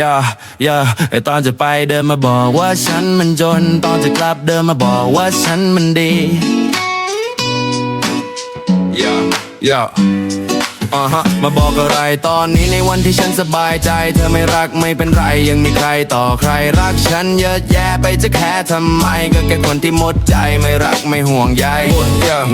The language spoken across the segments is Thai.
ย่าอย่าไอตอนจะไปเดินมาบอกว่าฉันมันจน ตอนจะกลับเดินมาบอกว่าฉันมันดีย่าย่า อ่าฮะมาบอกอะไรตอนนี้ในวันที่ฉันสบายใจ เธอไม่รักไม่เป็นไรยังมีใครต่อใครรักฉันเยอะแยะไปจะแค่ทำไม ก็แค่คนที่หมดใจไม่รักไม่ห่วงใย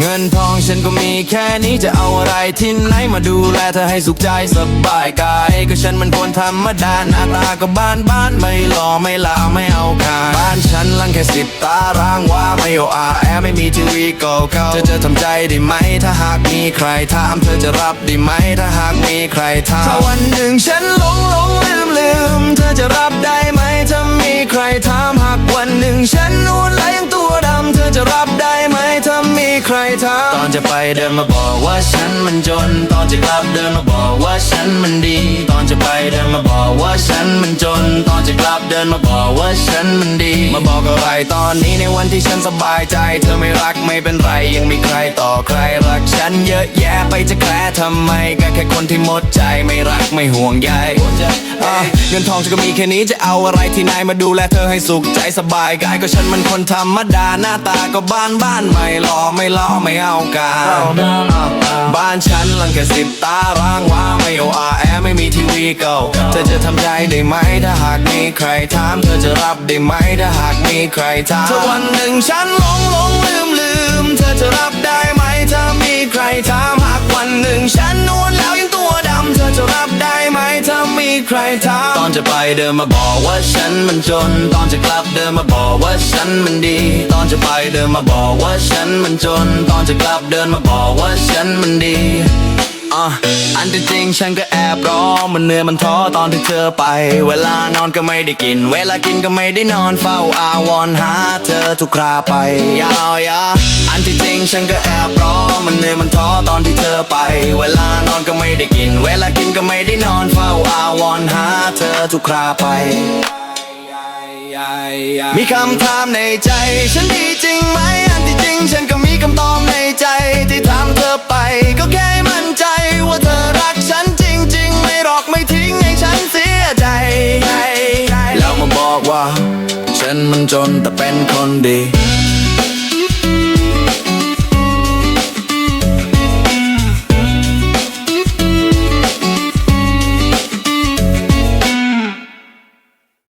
เงินทองฉันก็มีแค่นี้จะเอาอะไรที่ไหนมาดูแลเธอให้สุขใจสบายกาย ก็ฉันมันคนธรรมดาหน้าตาก็บ้านบ้านไม่หล่อไม่ลาไม่เอาการบ้านฉันหลังแค่สิบตารางว่าไม่โออาแอไม่มีทีวีเก่าๆเธอจะทำใจได้ไหมถ้าหากมีใครถามเธอจะรับได้ไหมถ้าหากมีใครถามถ้าวันหนึ่งฉันหลงหลงลืมลืมเธอจะรับได้ไหมถ้ามีใครถามหากวันหนึ่งฉันนูนและยังตัวดำเธอจะรับได้ไหมถ้ามีใครถามตอนจะไปเดินมาบอกว่าฉันมันจน ตอนจะกลับเดินมาบอกว่าฉันมันดี ตอนจะไปเดินมาบอกว่าฉันมันจน ตอนจะกลับเดินมาบอกว่าฉันมันดี มาบอกอะไรตอนนี้ในวันที่ฉันสบายใจ เธอไม่รักไม่เป็นไรยังมีใครต่อใคร รักฉันเยอะแยะไปจะแคร์ทำไมก็แค่คนที่หมดใจไม่รักไม่ห่วงใยอะเงินทองฉันก็มีแค่นี้จะเอาอะไรที่ไหนมาดูแลเธอให้สุขใจสบายกายก็ฉันมันคนธรรมดาหน้าตาก็บ้านบ้านไม่หล่อไม่ล้อไม่เอาการบ้านฉันหลังแค่สิบตารางว่าไม่โออาแอไม่มีทีวีเก่าเธอจะทำใจได้ไหมถ้าหากมีใครถามเธอจะรับได้ไหมถ้าหากมีใครถามถ้าวันหนึ่งฉันหลงหลงลืมลืมเธอจะรับได้ไหม ถ้ามีใครถามหากวันหนึ่งฉันนวลแล้วยังตัวดำเธอจะรับได้ไหมถ้ามีใครถามตอนจะไปเดินมาบอกว่าฉันมันจน ตอนจะกลับเดินมาบอกว่าฉันมันดี ตอนจะไปเดินมาบอกว่าฉันมันจน ตอนจะกลับเดินมาบอกว่าฉันมันดี อะอันที่จริงฉันก็แอบร้องมันเหนื่อยมันท้อตอนที่เธอไป เวลานอนก็ไม่ได้กิน เวลากินก็ไม่ได้นอนเฝ้าอาวรณ์หาเธอทุกคราไปยาวยาอันที่จริงฉันก็แอบร้องมันเหนื่อยมันท้อตอนที่เธอไป เวลานอนก็ไม่ได้กิน เวลากินก็ไม่ได้นอนเฝ้าอาวรณ์หาเธอทุกคราไปมีคำถามในใจ ฉันดีจริงไหมอันที่จริงฉัน ว่า ฉันมันจนแต่เป็นคนดี